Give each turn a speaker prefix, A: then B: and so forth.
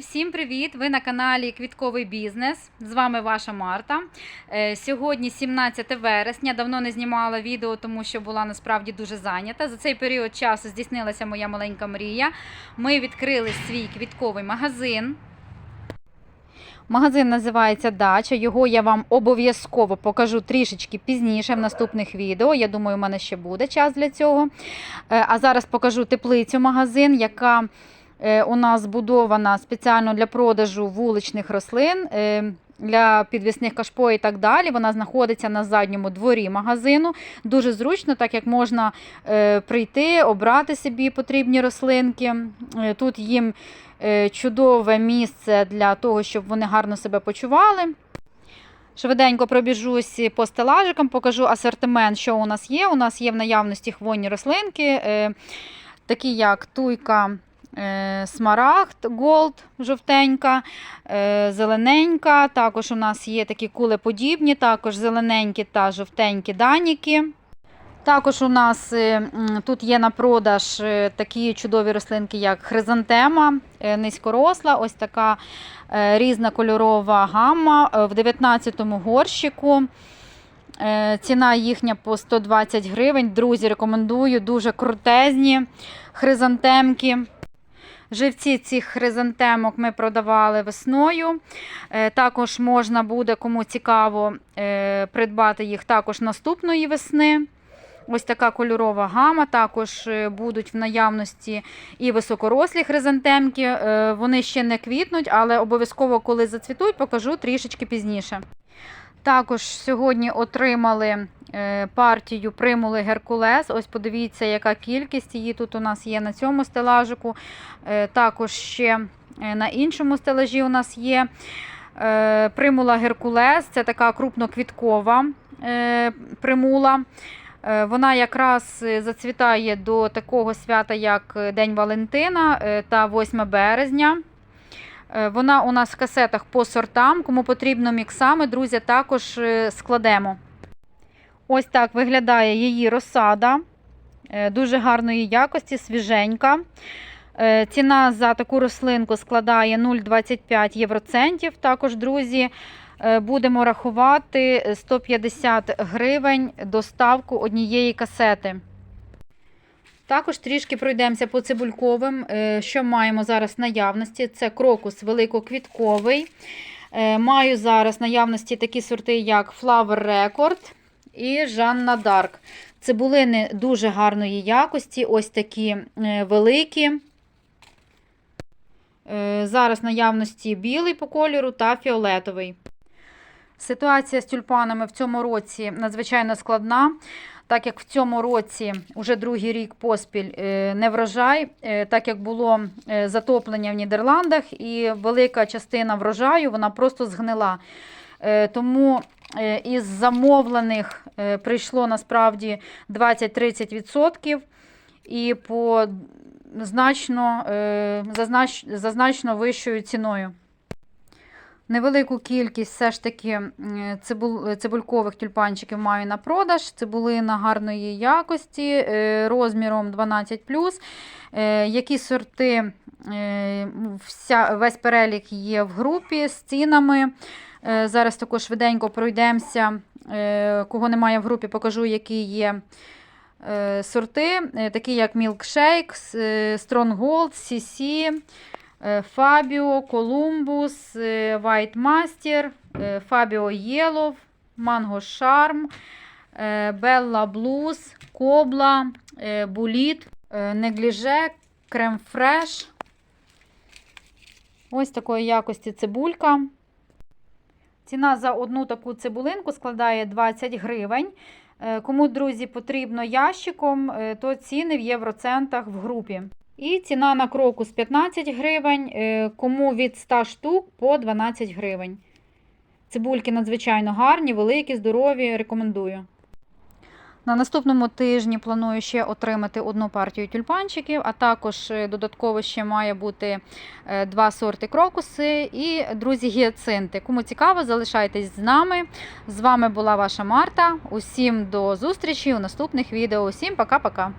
A: Всім привіт! Ви на каналі Квітковий бізнес. З вами ваша Марта. Е, Сьогодні 17 вересня. Давно не знімала відео, тому що була насправді дуже зайнята. За цей період часу здійснилася моя маленька мрія. Ми відкрили свій квітковий магазин. Магазин називається Дача. Його я вам обов'язково покажу трішечки пізніше в наступних відео. Я думаю, у мене ще буде час для цього. Е, А зараз покажу теплицю магазин, яка у нас збудована спеціально для продажу вуличних рослин. е, Для підвісних кашпо і так далі. Вона знаходиться на задньому дворі магазину. Дуже зручно, так як можна е, прийти, обрати собі потрібні рослинки. Е, Тут їм е, чудове місце для того, щоб вони гарно себе почували. Швиденько пробіжусь по стелажикам, покажу асортимент, що у нас є. У нас є в наявності хвойні рослинки, е, такі як туйка. Е, Смарагд голд жовтенька, е, зелененька. Також у нас є такі кулеподібні, також зелененькі та жовтенькі даніки. Також у нас е, тут є на продаж такі чудові рослинки, як хризантема, низькоросла, ось така е, різнокольорова гамма в 19-му горщику. Ціна їхня по 120 гривень. Друзі, рекомендую дуже крутезні хризантемки. Живці цих хризантемок ми продавали весною. Е, Також можна буде, кому цікаво, е, придбати їх також наступної весни. Ось така кольорова гама. Також е, будуть в наявності і високорослі хризантемки. Вони ще не квітнуть, але обов'язково, коли зацвітуть, покажу трішечки пізніше. Також сьогодні отримали е, партію примули Геркулес. Ось подивіться, яка кількість її тут у нас є на цьому стелажику. Е, Також ще е, на іншому стелажі у нас є примула Геркулес. Це така крупноквіткова примула. Вона якраз зацвітає до такого свята, як День Валентина та 8 березня. Е, Вона у нас в касетах по сортам. Кому потрібно міксами, друзі, також е, складемо. Ось так виглядає її розсада. Е, Дуже гарної якості, свіженька. Ціна за таку рослинку складає 0,25 євроцентів. Також, друзі, будемо рахувати 150 гривень доставку однієї касети. Також трішки пройдемося по цибульковим. Е, Що маємо зараз в наявності? Це крокус великоквітковий. Е, Маю зараз в наявності такі сорти, як Flower Record і Жанна Дарк. Цибулини дуже гарної якості, ось такі е, великі. Зараз наявності білий по кольору та фіолетовий. Ситуація з тюльпанами в цьому році надзвичайно складна, так як в цьому році вже другий рік поспіль е, не врожай, е, так як було е, затоплення в Нідерландах, і велика частина врожаю вона просто згнила. Тому із замовлених прийшло насправді 20-30% і по значно, за знач- за значно вищою ціною. Невелику кількість все ж таки цибулькових тюльпанчиків маю на продаж. Цибулина гарної якості, е, розміром 12 Е, Які сорти, е, вся, весь перелік є в групі з цінами. Зараз також швиденько пройдемося. Кого немає в групі, покажу, які є сорти, такі як Milkshake, Stronghold, CC, е, Fabio, Columbus, е, White Master, е, Yellow, Mango Charm, е, Bella Blues, Кобла, е, Bullet, е, Negligee, Creme Fresh. Ось такої якості цибулька. Ціна за одну таку цибулинку складає 20 гривень. Кому, друзі, потрібно ящиком, то ціни в євроцентах в групі. І ціна на крокус 15 гривень, е, кому від 100 штук по 12 гривень. Цибульки надзвичайно гарні, великі, здорові, рекомендую. На наступному тижні планую ще отримати одну партію тюльпанчиків, а також е, додатково ще має бути е, два сорти крокуси і, друзі, гіацинти. Кому цікаво, залишайтесь з нами. З вами була ваша Марта. Усім до зустрічі у наступних відео. Усім пока-пока.